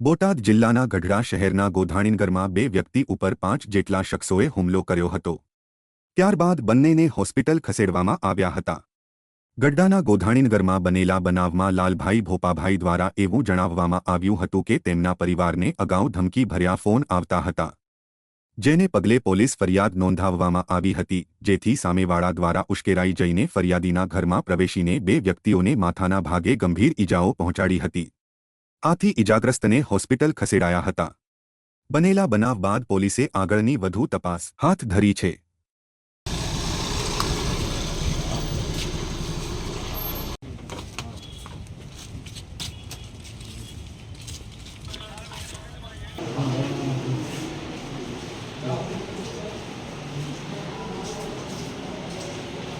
બોટાદ જિલ્લાના ગઢડા શહેરના ગોધાણીનગરમાં બે વ્યક્તિ ઉપર પાંચ જેટલા શખ્સોએ હુમલો કર્યો હતો. ત્યારબાદ બંનેને હોસ્પિટલ ખસેડવામાં આવ્યા હતા. ગઢડાના ગોધાણીનગરમાં બનેલા બનાવમાં લાલભાઈ ભોપાભાઈ દ્વારા એવું જણાવવામાં આવ્યું હતું કે તેમના પરિવારને અગાઉ ધમકી ભર્યા ફોન આવતા હતા. જેને પગલે પોલીસ ફરિયાદ નોંધાવવામાં આવી હતી, જેથી સામેવાળા દ્વારા ઉશ્કેરાઈ જઈને ફરિયાદીના ઘરમાં પ્રવેશીને બે વ્યક્તિઓને માથાના ભાગે ગંભીર ઈજાઓ પહોંચાડી હતી. આથી ઇજાગ્રસ્તને હોસ્પિટલ ખસેડાયા હતા. બનેલા બનાવ બાદ પોલીસે આગળની વધુ તપાસ હાથ ધરી છે.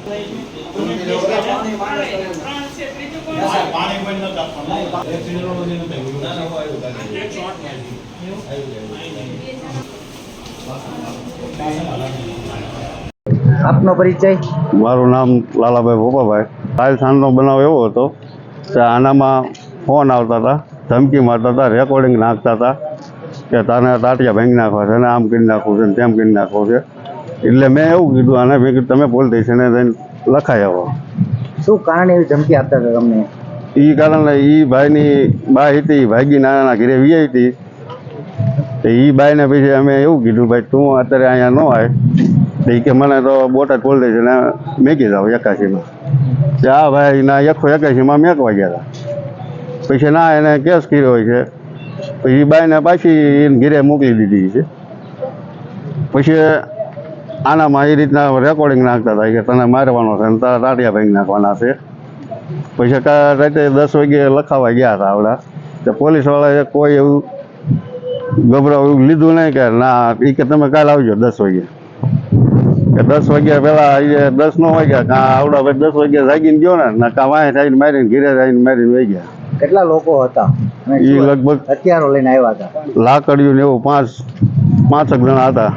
પાણી પણ નથી આપવાનું આપનો પરિચય? મારું નામ લાલાભાઈ ભોપાભાઈ. કાલ સાંજનો બનાવ એવો હતો કે આનામાં ફોન આવતા હતા, ધમકી મારતા હતા રેકોર્ડિંગ નાખતા હતા કે તને તાટિયા ભાંગી નાખવા છે ને આમ કરી નાખવું છે ને તેમ કરી નાખવું છે. એટલે મેં એવું કીધું આને, મેં કીધું, તમે પોલીસ સ્ટેશને જઈને આવો શું કારણ એવી ધમકી આપતા હતા તમને? એ કારણે એ ભાઈની બા હતી ભાગી નાના ઘરે વી હતી. તો એ બાઈને પછી અમે એવું કીધું ભાઈ તું અત્યારે અહીંયા ન આવે તો ઈ કે મને તો બોટાદ દેજે ને મેકી જાવ એકાશીમાં. કે આ ભાઈ ના એકસો એકાશીમાં મેકવા ગયા હતા પછી ના એને કેસ કર્યો હોય છે. પછી એ બાઈને પાછી એને ઘરે મોકલી દીધી છે. પછી આનામાં એ રીતના રેકોર્ડિંગ નાખતા હતા કે તને મારવાનો છે ને તારા તાટિયા ભાંગી નાખવાના છે. પછી રાતે દસ વાગે લખાવા ગયા હતા આવડા. તો પોલીસવાળાએ કોઈ એવું ગભરાવું લીધું નહીં કે ના એ કે તમે કાલ આવજો દસ વાગે. કે દસ વાગ્યા પેલા એ દસ નો વાગ્યા કાં આવડા ભાઈ દસ વાગ્યા જાગીને ગયો ને ના કાં વાંહે થઈને મારીને ઘીરે થઈને મારીને વહી ગયા. કેટલા લોકો હતા? એ લગભગ હથિયારો લઈને આવ્યા હતા? લાકડીયું ને એવું પાંચ પાંચક જણા હતા.